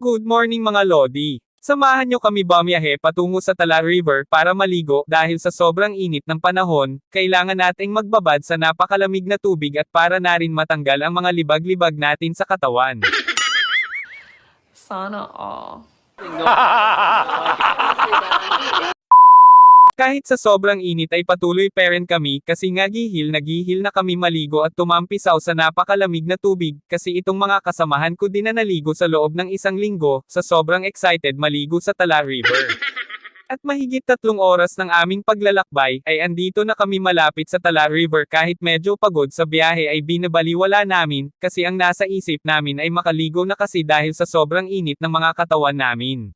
Good morning mga Lodi. Samahan nyo kami bumiyahe patungo sa Tala River para maligo dahil sa sobrang init ng panahon, kailangan nating magbabad sa napakalamig na tubig at para na rin matanggal ang mga libag-libag natin sa katawan. Sana all. Kahit sa sobrang init ay patuloy pa rin kami kasi nga gihil na gihil na kami maligo at tumampisaw sa napakalamig na tubig kasi itong mga kasamahan ko din na naligo sa loob ng isang linggo sa sobrang excited maligo sa Tala River. At mahigit tatlong oras ng aming paglalakbay ay andito na kami malapit sa Tala River kahit medyo pagod sa biyahe ay binabaliwala namin kasi ang nasa isip namin ay makaligo na kasi dahil sa sobrang init ng mga katawan namin.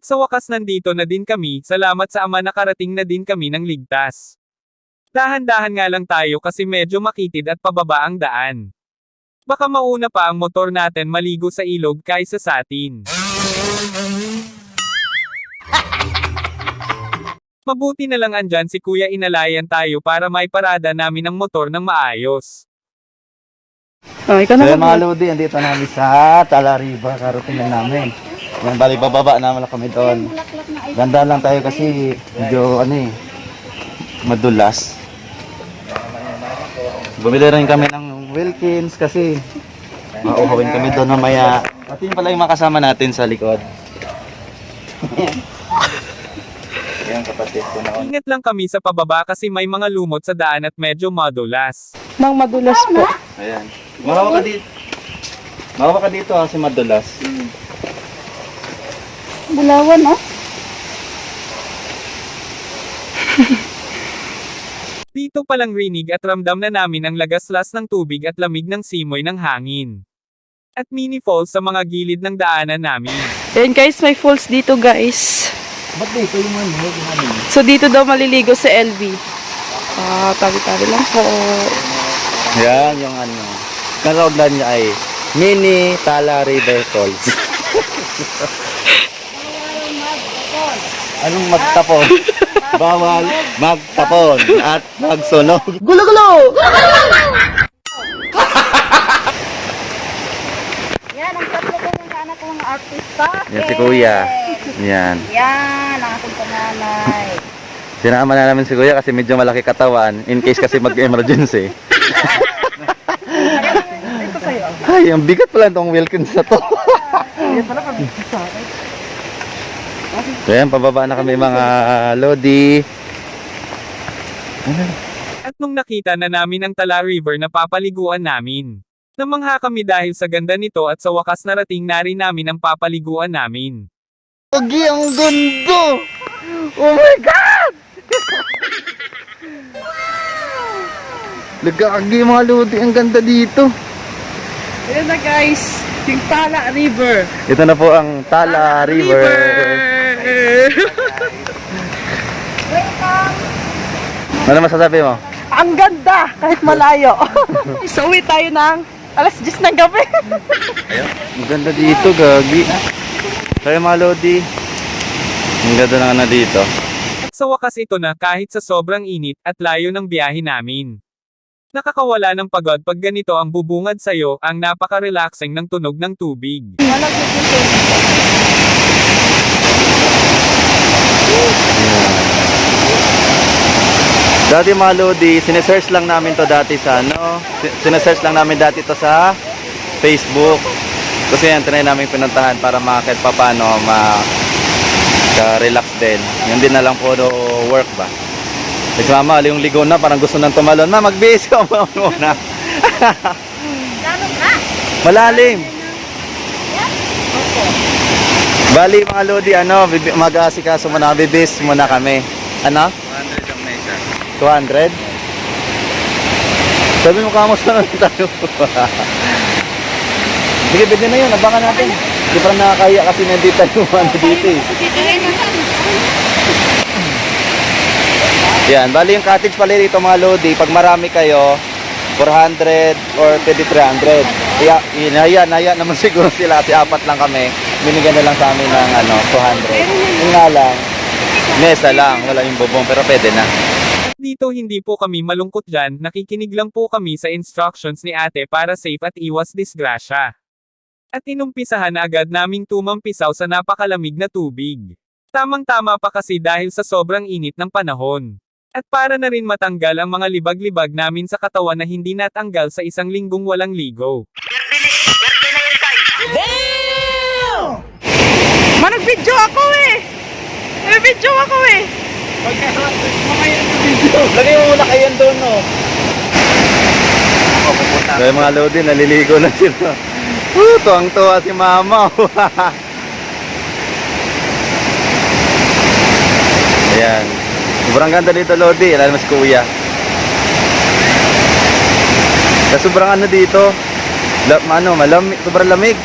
At sa wakas nandito na din kami, salamat sa ama nakarating na din kami ng ligtas. Dahan-dahan nga lang tayo kasi medyo makitid at pababa ang daan. Baka mauna pa ang motor natin maligo sa ilog kaysa sa atin. Mabuti na lang andyan si Kuya Inalayan tayo para may parada namin ang motor ng maayos. Oh, ikaw So yung mga Lodi, andito namin sa Tala River, karating namin. Yung bali bababa naman kami doon. Ganda lang tayo kasi medyo ano eh, madulas. Bumili rin kami ng Wilkins kasi mauhawin kami doon mamaya. Pati yun pala yung makasama natin sa likod. Yan kapatid ko na. Ingat lang kami sa pababa kasi may mga lumot sa daan at medyo madulas. Mang madulas po. Ayan. Mahawa ka dito. Mahawa ka dito kasi madulas. Bulawan, oh. Dito palang rinig at ramdam na namin ang lagaslas ng tubig at lamig ng simoy ng hangin. At mini falls sa mga gilid ng daanan namin. Ayan guys, may falls dito guys. Ba't dito yung ano? Yung ano? So dito daw maliligo sa LV. Ah, tabi-tabi lang po. Yan, yung ano. Karoudlan niya ay Mini Tala River Falls. Anong magtapon? Bawal magtapon at magsunog. Gulo-gulo! Yan, ang tatlo ko mga anak ko mga artista. Yan si Kuya. Yan. Yan, ang ating pananay. Sinama na namin si Kuya kasi medyo malaki katawan in case kasi mag-emergency. Ay, ang bigat pala itong Wilkins na to. Yan pala akin. So yan, pababa na kami mga Lodi. At nung nakita na namin ang Tala River na papaliguan namin. Namangha kami dahil sa ganda nito at sa wakas narating na rin namin ang papaliguan namin. Pogi, ang ganda! Oh my God! Nagkakagi mga Lodi, ang ganda dito. Ayan na guys, yung Tala River. Ito na po ang Tala River. Ano masasabi mo? Ang ganda, kahit malayo. so uwi tayo ng alas 10 ng gabi. Ang ganda dito, gagi. Kaya mga Lodi, ang ganda na na dito. At sa wakas ito na kahit sa sobrang init at layo ng biyahe namin. Nakakawala ng pagod pag ganito ang bubungad sa'yo, ang napaka-relaxing ng tunog ng tubig. Dati mga Lodi, sinesearch lang namin to dati sa ano, si- sinesearch lang namin dati to sa Facebook. Kasi yan, tinay namin pinuntahan para makakit pa paano ma relax din. Yun din na lang po do work ba. Kasi mama, yung ligo na, parang gusto nang tumalon. Ma, magbihis ka muna. Malalim. Bali mga Lodi, ano, mag-aasikaso muna, bibis muna kami. Ano? 200? Sabi mo kamusta na tayo. Sige, pwede na yun. Abangan natin. Hindi pa nakakaya kasi nandito tayo ano dito eh. Yan, bali yung cottage pala dito mga Lodi, pag marami kayo, 400 or pwede 300. Iya, inaya, naya naman siguro sila kasi apat lang kami. Binigyan na lang sa amin ng ano, 200. Yun nga lang, Mesa lang, wala yung bubong, pero pwede na. At dito hindi po kami malungkot dyan, nakikinig lang po kami sa instructions ni ate para safe at iwas disgrasya. At inumpisahan na agad naming tumampisaw sa napakalamig na tubig. Tamang-tama pa kasi dahil sa sobrang init ng panahon. At para na rin matanggal ang mga libag-libag namin sa katawan na hindi natanggal sa isang linggong walang ligo. Manag-video ako eh! Nag-video ako eh! Lagay mo muna kayo doon, no? So, yung mga lodi, naliligo na sila. Uh, tuwang-tuwa si mama. Ayan. Sobrang ganda dito, Lodi. Alam mo si Kuya. Sa sobrang ano dito, la, ano, malamig, sobrang lamig.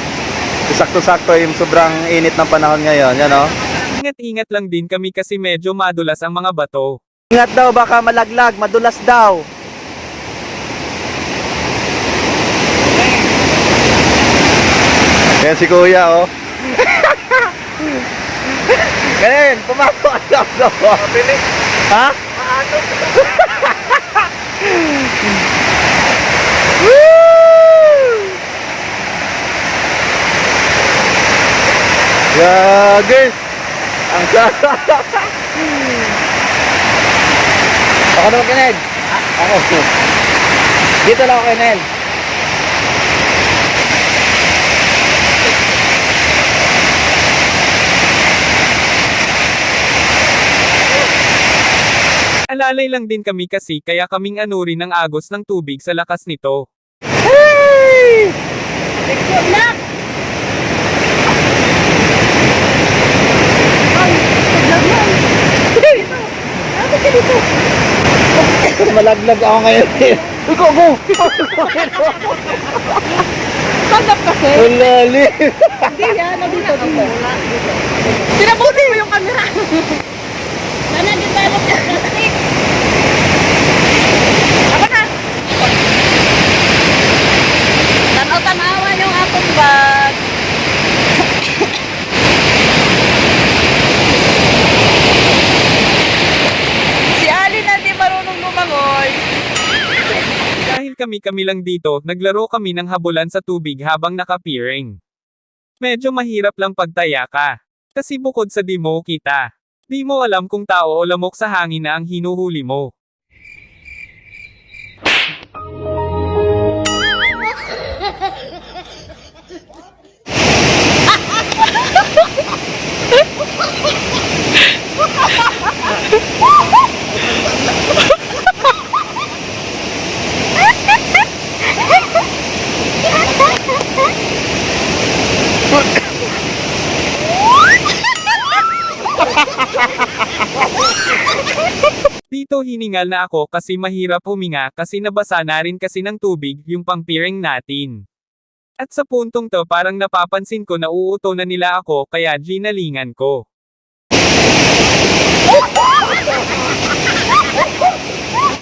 Sakto-sakto yung sobrang init ng panahon ngayon. Yan, oh. Ingat-ingat lang din kami kasi medyo madulas ang mga bato. Ingat daw, baka malaglag, madulas daw. Yan si Kuya, oh. Ganun, pumasok ang loob mo. Ha? Woo! Yagis! Ang sarap! Ako naman Kenel. Ako. Dito lang ako Kenel. Alalay lang din kami kasi kaya kaming anurin ng agos ng tubig sa lakas nito. Malaglag ako ngayon. Ikaw mo! Stand up kasi! Ang lalim! Hindi yan, nandito dito. Tinabuti mo yung camera! Sana di ba ako plastic? Ako na! Tanaw-tanawa yung akong bag. Si Ali na di marunong lumangoy. Dahil kami-kami lang dito, naglaro kami ng habulan sa tubig habang nakapiring. Medyo mahirap lang pagtaya ka. Kasi bukod sa di mo kita. Di mo alam kung tao o lamok sa hangin na ang hinuhuli mo. Dito hiningal na ako kasi mahirap huminga kasi nabasa na rin kasi ng tubig yung pangpiring natin. At sa puntong to parang napapansin ko na uuto na nila ako kaya ginalingan ko.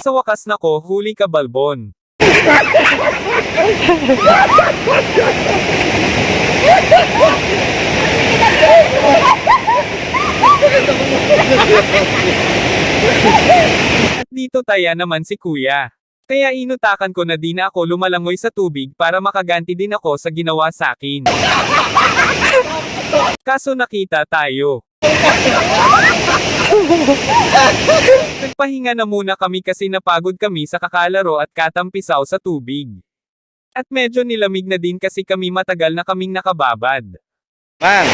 Sa wakas nako huli ka balbon. At dito taya naman si kuya. Kaya inutakan ko na di na ako lumalangoy sa tubig para makaganti din ako sa ginawa sa akin. Kaso nakita tayo. Nagpahinga na muna kami kasi napagod kami sa kakalaro at katampisaw sa tubig. At medyo nilamig na din kasi kami matagal na kaming nakababad. Mang!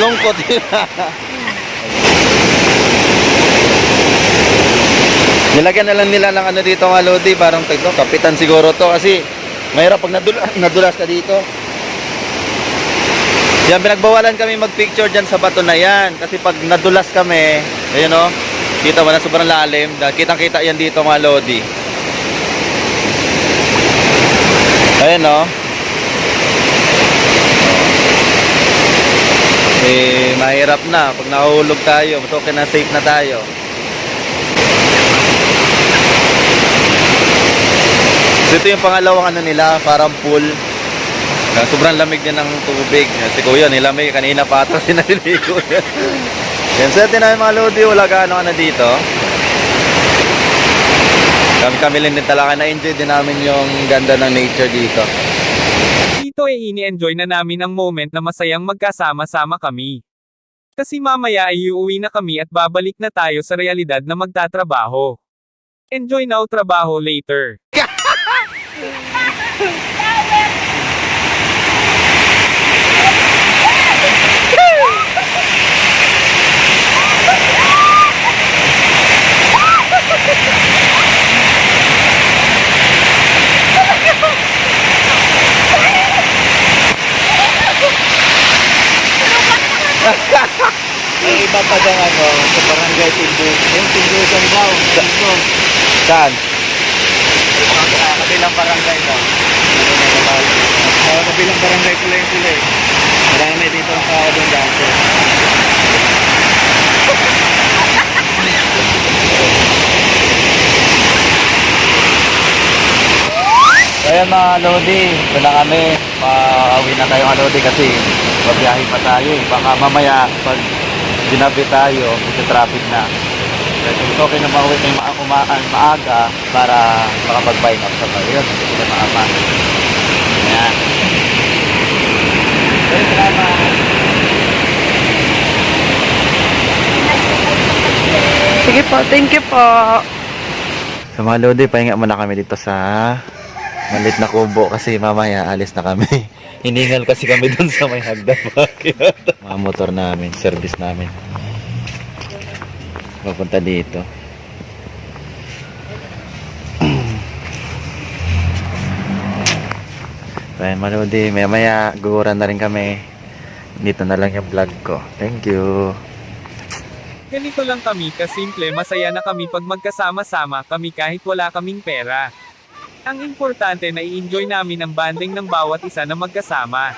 Lungkot yun. Nilagyan na lang nila ng ano dito nga Lodi, parang tagto, kapitan siguro to kasi mahirap pag nadula, nadulas ka dito. Yan, pinagbawalan kami magpicture dyan sa bato na yan kasi pag nadulas kami, ayun o, kita mo na sobrang lalim, dahil kitang-kita yan dito mga Lodi. Ayun o. Eh, mahirap na. Pag nahulog tayo, mas okay na safe na tayo. So, ito yung pangalawang ano nila, parang pool. Ah, sobrang lamig din ng tubig. Si Kuya, nilamig. Kanina pa ata sinaliligo yan. Yan, sa atin namin mga Lodi, wala gaano ka na dito. Kami kami din talaga na-enjoy din namin yung ganda ng nature dito. Dito ay ini-enjoy na namin ang moment na masayang magkasama-sama kami. Kasi mamaya ay uuwi na kami at babalik na tayo sa realidad na magtatrabaho. Enjoy now, trabaho later. Dyan ano, sa barangay Tindus. Yung Tindusan daw. Dito. Saan? Sa kabilang barangay daw. Sa kabilang barangay pala yung sila eh. Marami dito ang tao doon dati. Kaya mga Lodi, ito na kami. Pauwi na tayo mga Lodi kasi mabiyahe pa tayo eh. Baka mamaya pag ginabi tayo, kasi traffic na. Kaya gusto okay na mauwi tayo ma umaan maaga para makapag-bike up sa tayo. Yun, hindi na maama. Ayan. Salamat. Sige po, thank you po. Sa mga Lodi, pahinga muna kami dito sa malit na kubo kasi mamaya alis na kami. Hiningal kasi kami dun sa may hagdan. Bakit? mga motor namin, service namin. Papunta dito. Kaya mga Lodi, maya maya guguran na rin kami. Dito na lang yung vlog ko. Thank you. Ganito lang kami kasimple masaya na kami pag magkasama-sama kami kahit wala kaming pera. Ang importante na i-enjoy namin ang banding ng bawat isa na magkasama.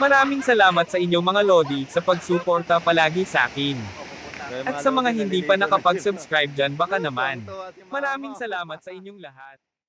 Maraming salamat sa inyong mga Lodi sa pagsuporta palagi sa akin. At sa mga hindi pa nakapag-subscribe dyan baka naman. Maraming salamat sa inyong lahat.